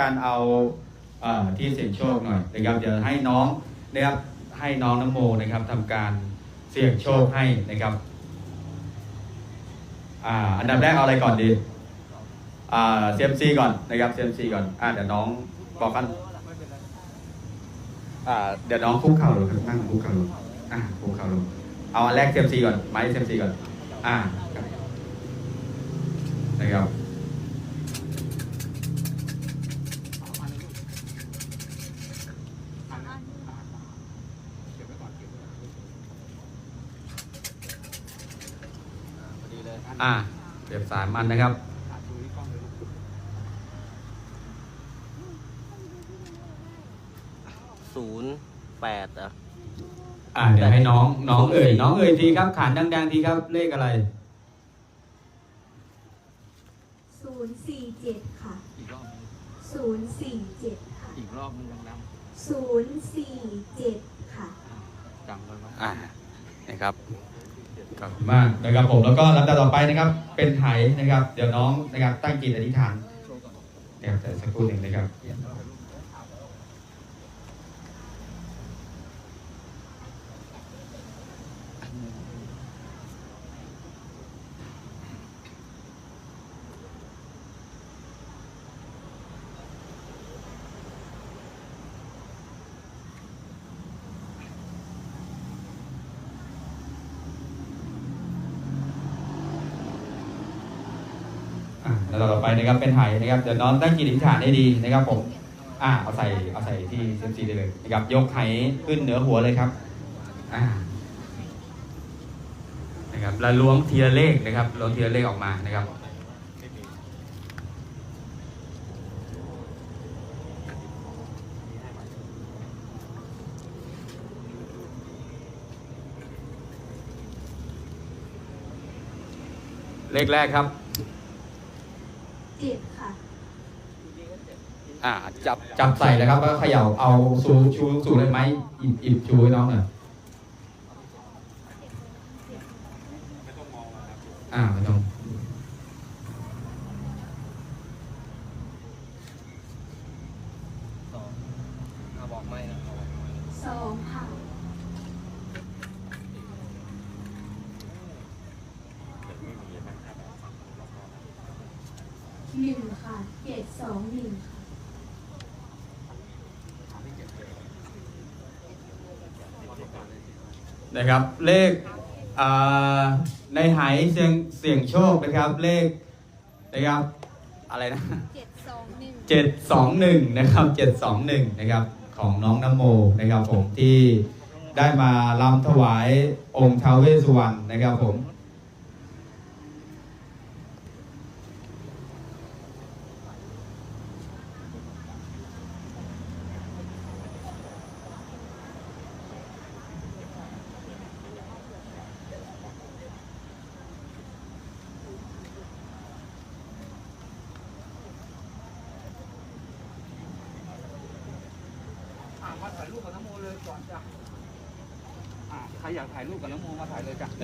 การเอาเอ่อที่เสี่ยงโชคหน่อยนะครับเดี๋ยวให้น้องนะครับให้น้องน้ำโมนะครับทำการเสี่ยงโชคให้นะครับอ่าอันดับแรกเอาอะไรก่อนดีอ่าเซมซีก่อนนะครับเซมซีก่อนอ่าเดี๋ยวน้องบอกกันอ่าเดี๋ยวน้องคุกเข่าลงครับนั่งคุกเข่าลงอ่าคุกเข่าลงเอาอันแรกเซมซีก่อนไม้เซมซีก่อนอ่าครับนะครับ อ่าเสียบสายมันนะครับศูนย์แปดอะอ่าเดี๋ยวให้น้องน้องเอ่ยน้องเอ่ยทีครับขานดังๆทีครับเลขอะไรศูนย์สี่เจ็ดค่ะอีกรอบนึงศูนย์สี่เจ็ดค่ะอีกรอบนึงดังศูนย์สี่เจ็ดค่ะๆจำกันไว้อ่านะครับ ขอบมากนะครับผมแล้วก็ลำดับต่อไปนะครับ เป็นไหนะครับ เดี๋ยวน้องนะครับตั้งจิตอธิษฐานนะครับแต่สักครู่หนึ่งนะครับ แล้วต่อไปนะครับเป็นไหนะครับเดี๋ยวน้องตั้งจิตอธิษฐานให้ดีนะครับผมอ่าเอาใส่เอาใส่ที่เซมซีได้เลยนะครับยกไหขึ้นเหนือหัวเลยครับอ่านะครับแล้วล้วงทีละเลขนะครับล้วงทีละเลขออกมานะครับเลขแรกครับ เจ็ดค่ะ อ่าจับจับใส่แล้วครับก็เขย่าเอาสูชูสูเลยไหมอิบอิบชูให้น้องหน่อยอ่าไม่ต้อง สองเอาบอกไม่นะเอาบอกไม่ สองค่ะ หนึ่งค่ะเจ็ดสองหนึ่งค่ะนะครับเลขอ่าในหายเสียงเสียงโชคนะครับเลขนะครับอะไรนะเจ็ดสองหนึ่งเจ็ดสองหนึ่งนะครับเจ็ดสองหนึ่งนะครับของน้องน้ำโมนะครับผมที่ได้มาลำถวายองค์ท้าวเวสสุวรรณนะครับผม ถ่ายรูปกับน้ำโมเลยก่อนจ้ะอะใครอยากถ่ายรูปกับน้ำโมมาถ่ายเลยจ้ะ